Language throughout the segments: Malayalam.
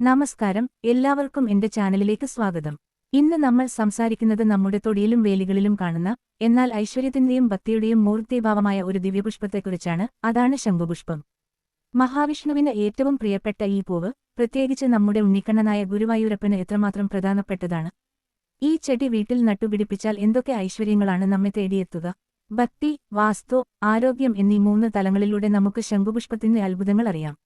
നമസ്കാരം. എല്ലാവർക്കും എന്റെ ചാനലിലേക്ക് സ്വാഗതം. ഇന്ന് നമ്മൾ സംസാരിക്കുന്നത് നമ്മുടെ തൊടിയിലും വേലികളിലും കാണുന്ന എന്നാൽ ഐശ്വര്യത്തിന്റെയും ഭക്തിയുടെയും മൂർത്തിഭാവമായ ഒരു ദിവ്യപുഷ്പത്തെക്കുറിച്ചാണ്. അതാണ് ശംഖുപുഷ്പം. മഹാവിഷ്ണുവിന് ഏറ്റവും പ്രിയപ്പെട്ട ഈ പൂവ് പ്രത്യേകിച്ച് നമ്മുടെ ഉണ്ണിക്കണ്ണനായ ഗുരുവായൂരപ്പന് എത്രമാത്രം പ്രധാനപ്പെട്ടതാണ്. ഈ ചെടി വീട്ടിൽ നട്ടുപിടിപ്പിച്ചാൽ എന്തൊക്കെ ഐശ്വര്യങ്ങളാണ് നമ്മെ തേടിയെത്തുക? ഭക്തി വാസ്തു ആരോഗ്യം എന്നീ മൂന്ന് തലങ്ങളിലൂടെ നമുക്ക് ശംഖുപുഷ്പത്തിന്റെ അത്ഭുതങ്ങൾ അറിയാം.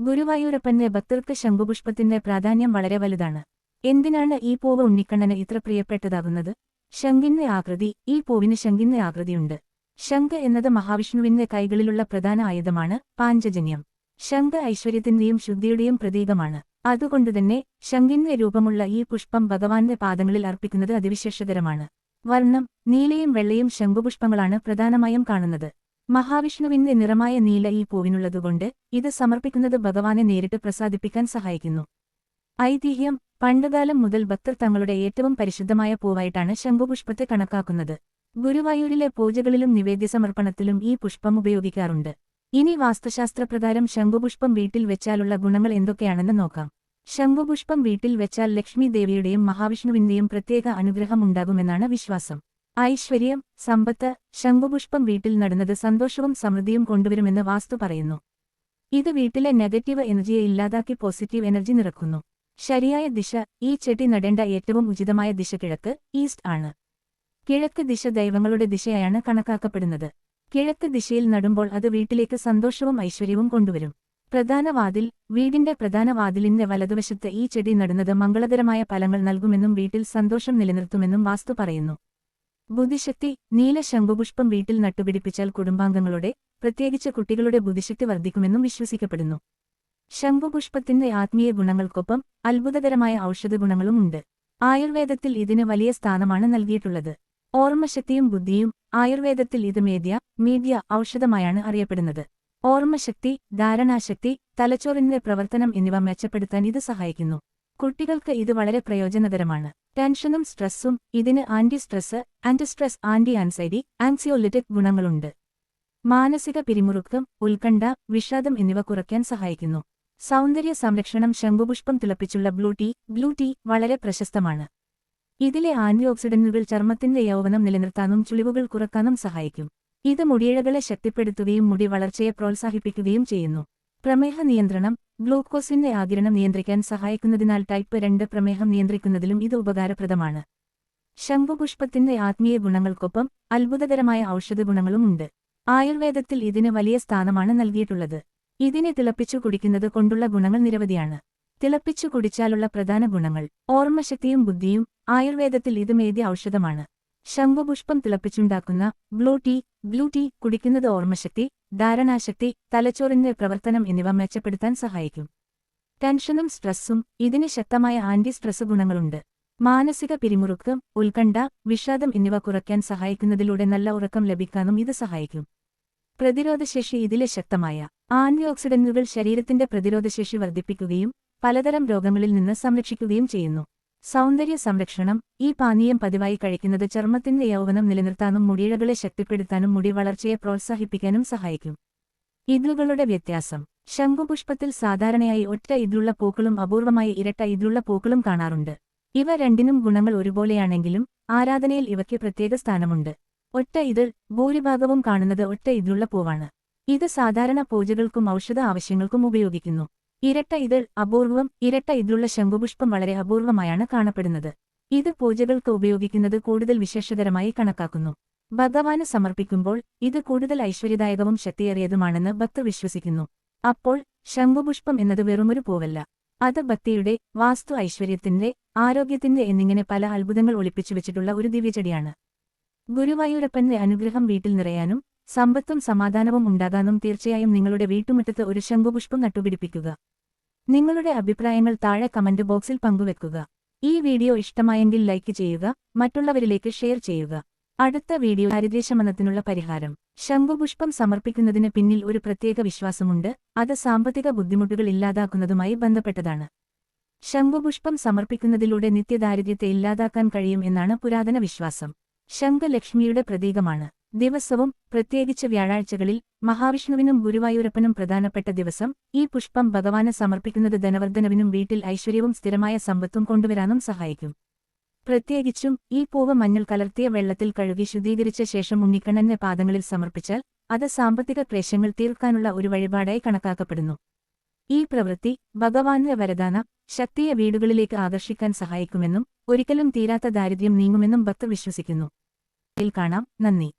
ഗുരുവായൂരപ്പന്റെ ഭക്തർക്ക് ശംഖുപുഷ്പത്തിന്റെ പ്രാധാന്യം വളരെ വലുതാണ്. എന്തിനാണ് ഈ പൂവ് ഉണ്ണിക്കണ്ണന് ഇത്ര പ്രിയപ്പെട്ടതാകുന്നത്? ശംഖിന്റെ ആകൃതി ഈ പൂവിന് ശംഖിന്റെ ആകൃതിയുണ്ട്. ശംഖ് എന്നത് മഹാവിഷ്ണുവിന്റെ കൈകളിലുള്ള പ്രധാന ആയുധമാണ് പാഞ്ചജന്യം. ശംഖ് ഐശ്വര്യത്തിന്റെയും ശുദ്ധിയുടെയും പ്രതീകമാണ്. അതുകൊണ്ടുതന്നെ ശംഖിന്റെ രൂപമുള്ള ഈ പുഷ്പം ഭഗവാന്റെ പാദങ്ങളിൽ അർപ്പിക്കുന്നത് അതിവിശേഷകരമാണ്. വർണം നീലയും വെള്ളയും ശംഖുപുഷ്പങ്ങളാണ് പ്രധാനമായും കാണുന്നത്. മഹാവിഷ്ണുവിന്റെ നിറമായ നീല ഈ പൂവിനുള്ളതുകൊണ്ട് ഇത് സമർപ്പിക്കുന്നത് ഭഗവാനെ നേരിട്ട് പ്രസാദിപ്പിക്കാൻ സഹായിക്കുന്നു. ഐതിഹ്യം പണ്ടുകാലം മുതൽ ഭക്തർ തങ്ങളുടെ ഏറ്റവും പരിശുദ്ധമായ പൂവായിട്ടാണ് ശംഖുപുഷ്പത്തെ കണക്കാക്കുന്നത്. ഗുരുവായൂരിലെ പൂജകളിലും നിവേദ്യസമർപ്പണത്തിലും ഈ പുഷ്പം ഉപയോഗിക്കാറുണ്ട്. ഇനി വാസ്തുശാസ്ത്രപ്രകാരം ശംഖുപുഷ്പം വീട്ടിൽ വെച്ചാലുള്ള ഗുണങ്ങൾ എന്തൊക്കെയാണെന്ന് നോക്കാം. ശംഖുപുഷ്പം വീട്ടിൽ വെച്ചാൽ ലക്ഷ്മി ദേവിയുടെയും മഹാവിഷ്ണുവിന്റെയും പ്രത്യേക അനുഗ്രഹം ഉണ്ടാകുമെന്നാണ് വിശ്വാസം. ഐശ്വര്യം സമ്പത്ത് ശംഖുപുഷ്പം വീട്ടിൽ നടുന്നത് സന്തോഷവും സമൃദ്ധിയും കൊണ്ടുവരുമെന്ന് വാസ്തു പറയുന്നു. ഇത് വീട്ടിലെ നെഗറ്റീവ് എനർജിയെ ഇല്ലാതാക്കി പോസിറ്റീവ് എനർജി നിറക്കുന്നു. ശരിയായ ദിശ ഈ ചെടി നടേണ്ട ഏറ്റവും ഉചിതമായ ദിശ കിഴക്ക് ഈസ്റ്റ് ആണ്. കിഴക്ക് ദിശ ദൈവങ്ങളുടെ ദിശയാണ് കണക്കാക്കപ്പെടുന്നത്. കിഴക്ക് ദിശയിൽ നടുമ്പോൾ അത് വീട്ടിലേക്ക് സന്തോഷവും ഐശ്വര്യവും കൊണ്ടുവരും. പ്രധാന വാതിൽ വീടിന്റെ പ്രധാന വാതിലിന്റെ വലതുവശത്ത് ഈ ചെടി നടുന്നത് മംഗളകരമായ ഫലങ്ങൾ നൽകുമെന്നും വീട്ടിൽ സന്തോഷം നിലനിർത്തുമെന്നും വാസ്തു പറയുന്നു. ബുദ്ധിശക്തി നീല ശംഖുപുഷ്പം വീട്ടിൽ നട്ടുപിടിപ്പിച്ചാൽ കുടുംബാംഗങ്ങളുടെ പ്രത്യേകിച്ച് കുട്ടികളുടെ ബുദ്ധിശക്തി വർദ്ധിക്കുമെന്നും വിശ്വസിക്കപ്പെടുന്നു. ശംഖുപുഷ്പത്തിന്റെ ആത്മീയ ഗുണങ്ങൾക്കൊപ്പം അത്ഭുതകരമായ ഔഷധ ഗുണങ്ങളും ഉണ്ട്. ആയുർവേദത്തിൽ ഇതിന് വലിയ സ്ഥാനമാണ് നൽകിയിട്ടുള്ളത്. ഓർമ്മശക്തിയും ബുദ്ധിയും ആയുർവേദത്തിൽ ഇത് മേദ്യ മീഡിയ ഔഷധമായാണ് അറിയപ്പെടുന്നത്. ഓർമ്മശക്തി ധാരണാശക്തി തലച്ചോറിന്റെ പ്രവർത്തനം എന്നിവ മെച്ചപ്പെടുത്താൻ ഇത് സഹായിക്കുന്നു. കുട്ടികൾക്ക് ഇത് വളരെ പ്രയോജനകരമാണ്. ടെൻഷനും സ്ട്രെസ്സും ഇതിന് anti stress anti stress anti anxiety anxiolytic ഗുണങ്ങളുണ്ട്. മാനസിക പിരിമുറുക്കം ഉത്കണ്ഠ വിഷാദം എന്നിവ കുറയ്ക്കാൻ സഹായിക്കുന്നു. സൗന്ദര്യ സംരക്ഷണം ശംഖുപുഷ്പം തിളപ്പിച്ചുള്ള ബ്ലൂ ടീ ബ്ലൂ ടീ വളരെ പ്രശസ്തമാണ്. ഇതിലെ ആന്റി ഓക്സിഡന്റുകൾ ചർമ്മത്തിന്റെ യൗവനം നിലനിർത്താനും ചുളിവുകൾ കുറക്കാനും സഹായിക്കും. ഇത് മുടിയിഴകളെ ശക്തിപ്പെടുത്തുകയും മുടി വളർച്ചയെ പ്രോത്സാഹിപ്പിക്കുകയും ചെയ്യുന്നു. പ്രമേഹ നിയന്ത്രണം ഗ്ലൂക്കോസിന്റെ ആകിരണം നിയന്ത്രിക്കാൻ സഹായിക്കുന്നതിനാൽ ടൈപ്പ് രണ്ട് പ്രമേഹം നിയന്ത്രിക്കുന്നതിലും ഇത് ഉപകാരപ്രദമാണ്. ശംഖുപുഷ്പത്തിന്റെ ആത്മീയ ഗുണങ്ങൾക്കൊപ്പം അത്ഭുതകരമായ ഔഷധഗുണങ്ങളും ഉണ്ട്. ആയുർവേദത്തിൽ ഇതിന് വലിയ സ്ഥാനമാണ് നൽകിയിട്ടുള്ളത്. ഇതിനെ തിളപ്പിച്ചു കുടിക്കുന്നത് കൊണ്ടുള്ള ഗുണങ്ങൾ നിരവധിയാണ്. തിളപ്പിച്ചു കുടിച്ചാലുള്ള പ്രധാന ഗുണങ്ങൾ ഓർമ്മശക്തിയും ബുദ്ധിയും ആയുർവേദത്തിൽ ഇത് മേദ്യ ഔഷധമാണ്. ശംഖുപുഷ്പം തിളപ്പിച്ചുണ്ടാക്കുന്ന ബ്ലൂ ടീ ബ്ലൂ ടീ കുടിക്കുന്നത് ഓർമ്മശക്തി ധാരണാശക്തി തലച്ചോറിന്റെ പ്രവർത്തനം എന്നിവ മെച്ചപ്പെടുത്താൻ സഹായിക്കും. ടെൻഷനും സ്ട്രെസ്സും ഇതിന് ശക്തമായ ആന്റി സ്ട്രെസ് ഗുണങ്ങളുണ്ട്. മാനസിക പിരിമുറുക്കം ഉത്കണ്ഠ വിഷാദം എന്നിവ കുറയ്ക്കാൻ സഹായിക്കുന്നതിലൂടെ നല്ല ഉറക്കം ലഭിക്കാനും ഇത് സഹായിക്കും. പ്രതിരോധശേഷി ഇതിലെ ശക്തമായ ആന്റി ഓക്സിഡന്റുകൾ ശരീരത്തിന്റെ പ്രതിരോധശേഷി വർദ്ധിപ്പിക്കുകയും പലതരം രോഗങ്ങളിൽ നിന്ന് സംരക്ഷിക്കുകയും ചെയ്യുന്നു. സൗന്ദര്യ സംരക്ഷണം ഈ പാനീയം പതിവായി കഴിക്കുന്നത് ചർമ്മത്തിന്റെ യൗവനം നിലനിർത്താനും മുടിയിഴകളെ ശക്തിപ്പെടുത്താനും മുടി വളർച്ചയെ പ്രോത്സാഹിപ്പിക്കാനും സഹായിക്കും. ഇതളുകളുടെ വ്യത്യാസം. ശംഖുപുഷ്പത്തിൽ സാധാരണയായി ഒറ്റ ഇതിലുള്ള പൂക്കളും അപൂർവമായി ഇരട്ട ഇതിലുള്ള പൂക്കളും കാണാറുണ്ട്. ഇവ രണ്ടിനും ഗുണങ്ങൾ ഒരുപോലെയാണെങ്കിലും ആരാധനയിൽ ഇവയ്ക്ക് പ്രത്യേക സ്ഥാനമുണ്ട്. ഒറ്റ ഇതിൽ ഭൂരിഭാഗവും കാണുന്നത് ഒറ്റ ഇതിലുള്ള പൂവാണ്. ഇത് സാധാരണ പൂജകൾക്കും ഔഷധ ആവശ്യങ്ങൾക്കും ഉപയോഗിക്കുന്നു. ഇരട്ട ഇതൾ അപൂർവം ഇരട്ട ഇതിലുള്ള ശംഖുപുഷ്പം വളരെ അപൂർവമായാണ് കാണപ്പെടുന്നത്. ഇത് പൂജകൾക്ക് ഉപയോഗിക്കുന്നത് കൂടുതൽ വിശേഷകരമായി കണക്കാക്കുന്നു. ഭഗവാന് സമർപ്പിക്കുമ്പോൾ ഇത് കൂടുതൽ ഐശ്വര്യദായകവും ശക്തിയേറിയതുമാണെന്ന് ഭക്തർ വിശ്വസിക്കുന്നു. അപ്പോൾ ശംഖുപുഷ്പം എന്നത് വെറുമൊരു പൂവല്ല. അത് ഭക്തിയുടെ വാസ്തു ഐശ്വര്യത്തിന്റെ ആരോഗ്യത്തിന്റെ എന്നിങ്ങനെ പല അത്ഭുതങ്ങൾ ഒളിപ്പിച്ചു വെച്ചിട്ടുള്ള ഒരു ദിവ്യചെടിയാണ്. ഗുരുവായൂരപ്പന്റെ അനുഗ്രഹം വീട്ടിൽ നിറയാനും സമ്പത്തും സമാധാനവും ഉണ്ടാകാനും തീർച്ചയായും നിങ്ങളുടെ വീട്ടുമുറ്റത്ത് ഒരു ശംഖുപുഷ്പം നട്ടുപിടിപ്പിക്കുക. നിങ്ങളുടെ അഭിപ്രായങ്ങൾ താഴെ കമന്റ് ബോക്സിൽ പങ്കുവെക്കുക. ഈ വീഡിയോ ഇഷ്ടമായെങ്കിൽ ലൈക്ക് ചെയ്യുക മറ്റുള്ളവരിലേക്ക് ഷെയർ ചെയ്യുക. അടുത്ത വീഡിയോ ദാരിദ്ര്യശമനത്തിനുള്ള പരിഹാരം. ശംഖുപുഷ്പം സമർപ്പിക്കുന്നതിന് പിന്നിൽ ഒരു പ്രത്യേക വിശ്വാസമുണ്ട് അത് സാമ്പത്തിക ബുദ്ധിമുട്ടുകൾ ഇല്ലാതാക്കുന്നതുമായി ബന്ധപ്പെട്ടതാണ്. ശംഖുപുഷ്പം സമർപ്പിക്കുന്നതിലൂടെ നിത്യദാരിദ്ര്യത്തെ ഇല്ലാതാക്കാൻ കഴിയും എന്നാണ് പുരാതന വിശ്വാസം. ശംഖലക്ഷ്മിയുടെ പ്രതീകമാണ്. ദിവസവും പ്രത്യേകിച്ച് വ്യാഴാഴ്ചകളിൽ മഹാവിഷ്ണുവിനും ഗുരുവായൂരപ്പനും പ്രധാനപ്പെട്ട ദിവസം ഈ പുഷ്പം ഭഗവാന് സമർപ്പിക്കുന്നത് ധനവർദ്ധനവിനും വീട്ടിൽ ഐശ്വര്യവും സ്ഥിരമായ സമ്പത്തും കൊണ്ടുവരാനും സഹായിക്കും. പ്രത്യേകിച്ചും ഈ പൂവ് മഞ്ഞൾ കലർത്തിയ വെള്ളത്തിൽ കഴുകി ശുദ്ധീകരിച്ച ശേഷം ഉണ്ണിക്കണ്ണന്റെ പാദങ്ങളിൽ സമർപ്പിച്ചാൽ അത് സാമ്പത്തിക ക്ലേശങ്ങൾ തീർക്കാനുള്ള ഒരു വഴിപാടായി കണക്കാക്കപ്പെടുന്നു. ഈ പ്രവൃത്തി ഭഗവാന്റെ വരദാന ശക്തിയെ വീടുകളിലേക്ക് ആകർഷിക്കാൻ സഹായിക്കുമെന്നും ഒരിക്കലും തീരാത്ത ദാരിദ്ര്യം നീങ്ങുമെന്നും ഭക്തർ വിശ്വസിക്കുന്നു. കാണാം. നന്ദി.